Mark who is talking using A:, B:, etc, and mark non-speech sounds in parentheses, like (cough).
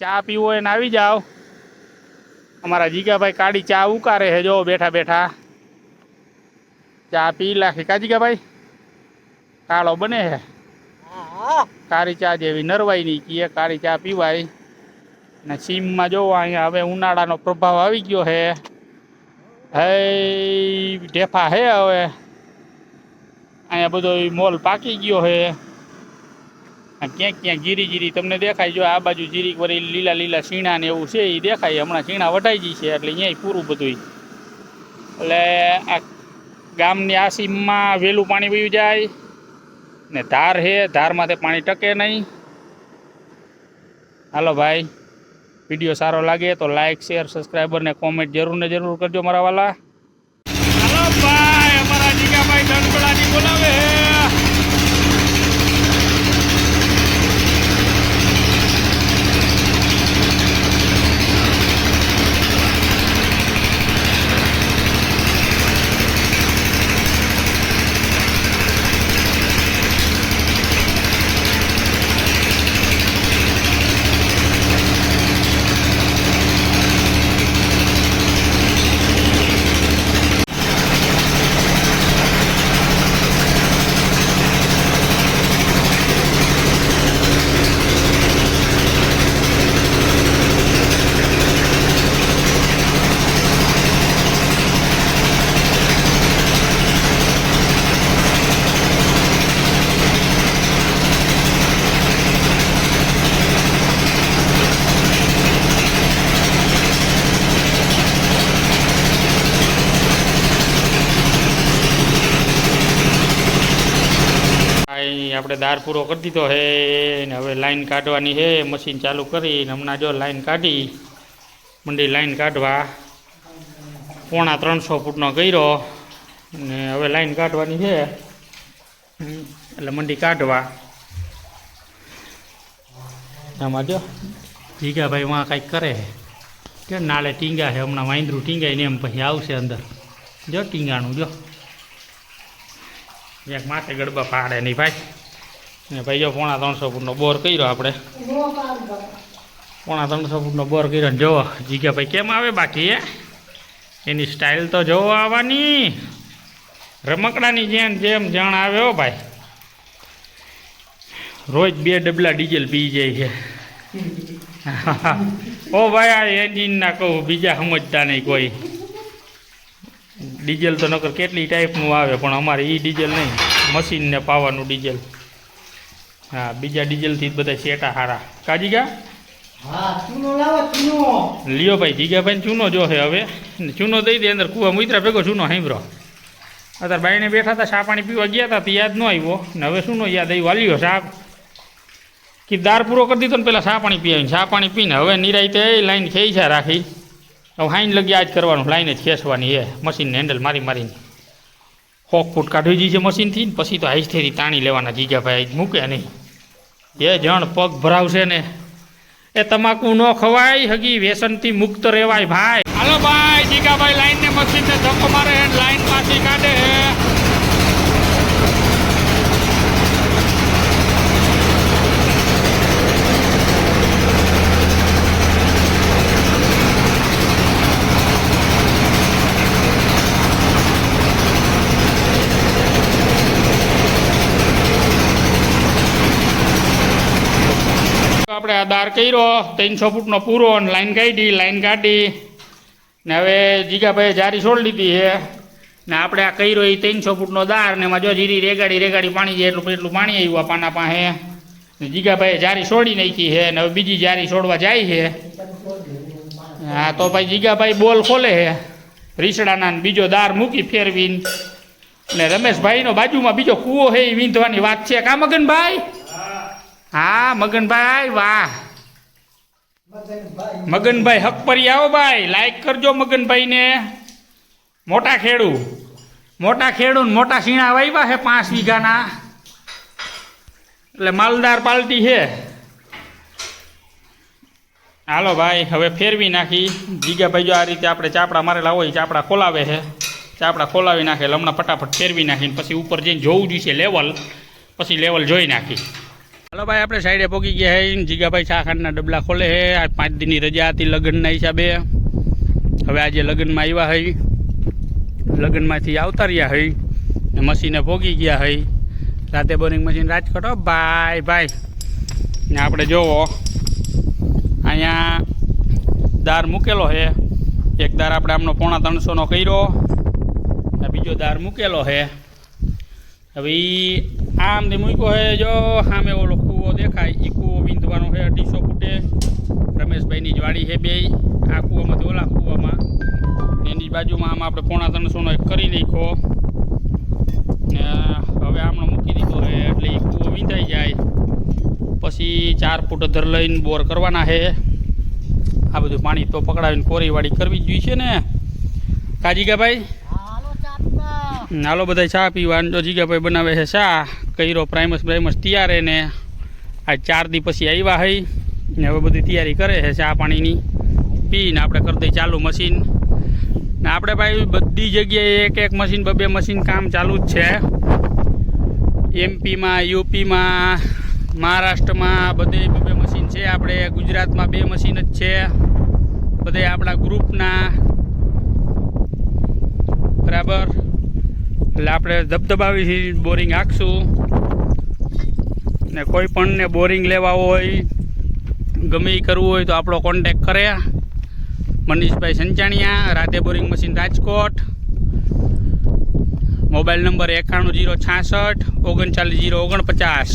A: ચા પીવો એને આવી જાઓ. અમારા જીગાભાઈ કાળી ચા ઉકારે છે જો બેઠા બેઠા. ચા પી લાખી. કા જીગાભાઈ? કાળો બને છે. કાળી ચા જેવી નરવાઈ ની કીએ કાળી ચા પીવાય. ને સીમમાં જોવો અહીંયા હવે ઉનાળાનો પ્રભાવ આવી ગયો હે હે ઢેફા હે હવે. અહીંયા બધો મોલ પાકી ગયો આ ક્યાંક ક્યાંક જીરી જીરી તમને દેખાય, જો આ બાજુ જીરી વળી લીલા લીલા શીણા ને એવું છે એ દેખાય. હમણાં શીણા વટાઈ ગઈ છે, એટલે અહીંયા પૂરું બધું એટલે આ ગામની આ સીમમાં વહેલું પાણી પીવું જાય, ને ધાર છે ધારમાંથી પાણી ટકે નહીં. હાલો ભાઈ, વીડિયો સારો લાગે તો લાઇક શેર, સબસ્ક્રાઈબર ને કોમેન્ટ જરૂર ને જરૂર કરજો મારા વાલા હાલો ભાઈ અમારા જીગાભાઈ ધનપડાની બોલાવે છે અહીં આપણે દાર પૂરો કરી દીધો છે ને હવે લાઈન કાઢવાની છે મશીન ચાલુ કરીને હમણાં જો લાઈન કાઢી, મંડી લાઈન કાઢવા. પોણા ત્રણસો ફૂટનો કર્યો ને હવે લાઈન કાઢવાની છે એટલે મંડી કાઢવા. આમાં જો જીગાભાઈ વાં કાંઈક કરે કે નાલે ટીંગા છે હમણાં વાંદરું ટીંગાઈને એમ પછી આવશે અંદર. જો ટીંગાણું જો. એક માથે ગડબા પાડે નહીં ભાઈ. ને ભાઈ જો પોણા ત્રણસો ફૂટનો બોર કર્યો આપણે. પોણા ત્રણસો ફૂટનો બોર કર્યો ને જોવો જીગા ભાઈ કેમ આવે બાકી એ? એની સ્ટાઇલ તો જોવો આવવાની. રમકડાની જેમ જેમ જણ આવે હો ભાઈ. રોજ બે ડબલા ડીઝલ પી જાય છે. (laughs) ઓ ભાઈ, આ એન્જિનના કહું, બીજા સમજતા નહીં કોઈ. ડીઝલ તો નકર કેટલી ટાઈપનું આવે પણ અમારે એ ડીઝલ નહીં. મશીનને પાવાનું ડીઝલ હા બીજા ડીઝલથી જ બધા શેટા હારા. કાજી ગા
B: હા ચૂનો
A: લ્યો ભાઈ જીગાભાઈ ચૂનો જો છે હવે. ચૂનો દઈ દે અંદર કૂવા મુઈત્રા ભેગો ચૂનો હાંભરો અત્યારે બાઈને બેઠા હતા શા પાણી પીવા ગયા હતા તો યાદ ન આવ્યો. ને હવે શું યાદ આવ્યું? વાલ્યો શાક કે દાર પૂરો કરી દીધો ને પેલા શા પાણી પી આવીને ચા પાણી પીને હવે નિરાયતે લાઈન ખેઈ છે રાખી. હવે હાઈન લગી જ કરવાનું, લાઈને જ ખેંચવાની એ મશીનને હેન્ડલ મારી મારીને. હોક ફૂટ કાઢવી જી છે મશીનથી પછી તો હાઈસ્થેથી તાણી લેવાના જીજાભાઈ મૂકે નહીં. એ જણ પગ ભરાવશે ને. એ તમાકુ ન ખવાય, હગી વ્યસનથી મુક્ત રહેવાય ભાઈ. હાલો ભાઈ જીગાભાઈ લાઈન ને મશીન ને ધક્કો મારે લાઈન પાછી કાઢે આપણે આ દાર કર્યો, ત્રણસો ફૂટનો પૂરો અને લાઈન કાઢી લાઈન કાઢી. ને હવે જીગાભાઈએ જારી છોડી દીધી છે. ને આપણે આ કર્યો એ ત્રણસો ફૂટનો દાર ને એમાં જો જીરી રેગાડી રેગાડી પાણી જાય એટલું એટલું પાણી આવ્યું આ પાના પાસે. ને જીગાભાઈએ જારી છોડી નાખી છે ને હવે બીજી જારી છોડવા જાય છે. હા તો ભાઈ જીગાભાઈ બોલ ખોલે છે. રીસડાના બીજો દાર મૂકી ફેરવીને. ને રમેશભાઈનો બાજુમાં બીજો કૂવો છે, એ વીંધવાની વાત છે. કા મગનભાઈ હા મગનભાઈ વાહ.
B: મગનભાઈ.
A: હકપરી આવો ભાઈ. લાઈક કરજો મગનભાઈને. મોટા ખેડૂ. મોટા ખેડૂ ને મોટા શીણા વાવ્યા છે પાંચ વીઘાના. એટલે માલદાર પાલટી છે. હાલો ભાઈ હવે ફેરવી નાખી. જીગાભાઈ જો આ રીતે આપણે ચાપડા મારેલા હોય ચાપડા ખોલાવે છે. ચાપડા ખોલાવી નાખે હમણાં ફટાફટ ફેરવી નાખીને પછી ઉપર જઈને જોવું જોઈશે લેવલ પછી લેવલ જોઈ નાખી. હાલો ભાઈ, આપણે સાઈડે પહોંચી ગયા હે. જીગાભાઈ શાખાના ડબલા ખોલે હે. આ પાંચ દિનની રજા હતી લગ્નના હિસાબે. હવે આજે લગ્નમાં આવ્યા હઈ. લગ્નમાંથી આવતા રહ્યા હઈ ને મશીને ભોગી ગયા હઈ. રાતે બોરિંગ મશીન રાજકોટ ભાઈ ભાઈ ને આપણે જોવો. અહીંયા દાર મૂકેલો છે એક દાર આપણે આમનો પોણા ત્રણસોનો કર્યો. બીજો દાર મૂકેલો છે હવે ઈ આમથી મૂક્યો હે જો સામે ઓલો કૂવો દેખાય. એ કૂવો વિંધવાનો છે અઢીસો ફૂટે. રમેશભાઈની જ વાડી છે બે. આ કૂવામાંથી ઓલા કૂવામાં. એની બાજુમાં આમ આપણે પોણા ત્રણસોનો એક કરી નાખ્યો. ને હવે આમનો મૂકી દીધો છે એટલે એ કૂવો વીંધાઈ જાય. પછી ચાર ફૂટ અધર લઈને બોર કરવાના છે આ બધું પાણી તો પકડાવીને કોરીવાળી કરવી જ જોઈએ છે ને. કાજીગા ભાઈ
B: હાલો
A: બધા ચા પીવા. જો જીગાભાઈ બનાવે છે ચા. કઈરો પ્રાઇમસ બ્રાઇમસ તૈયાર ને આ ચાર દી પછી આવ્યા હઈ ને હવે બધી તૈયારી કરે છે ચા પાણીની. પીને આપણે કરી દઈએ ચાલુ મશીન. ને આપણે ભાઈ બધી જગ્યાએ એક એક મશીન બબે મશીન કામ ચાલુ જ છે. એમપીમાં યુપીમાં મહારાષ્ટ્રમાં બધે બબે મશીન છે. આપણે ગુજરાતમાં બે મશીન જ છે. બધે આપણા ગ્રુપના બરાબર? એટલે આપણે ધબધબાવીથી બોરિંગ આખશું ને કોઈ પણને બોરિંગ લેવા હોય, ગમે કરવું હોય તો આપણો કોન્ટેક કરે. મનીષભાઈ સંચાણિયા, રાતે boring machine Rajkot. Mobile number એકાણું જીરો છાસઠ, ઓગણચાલીસ જીરો ઓગણપચાસ.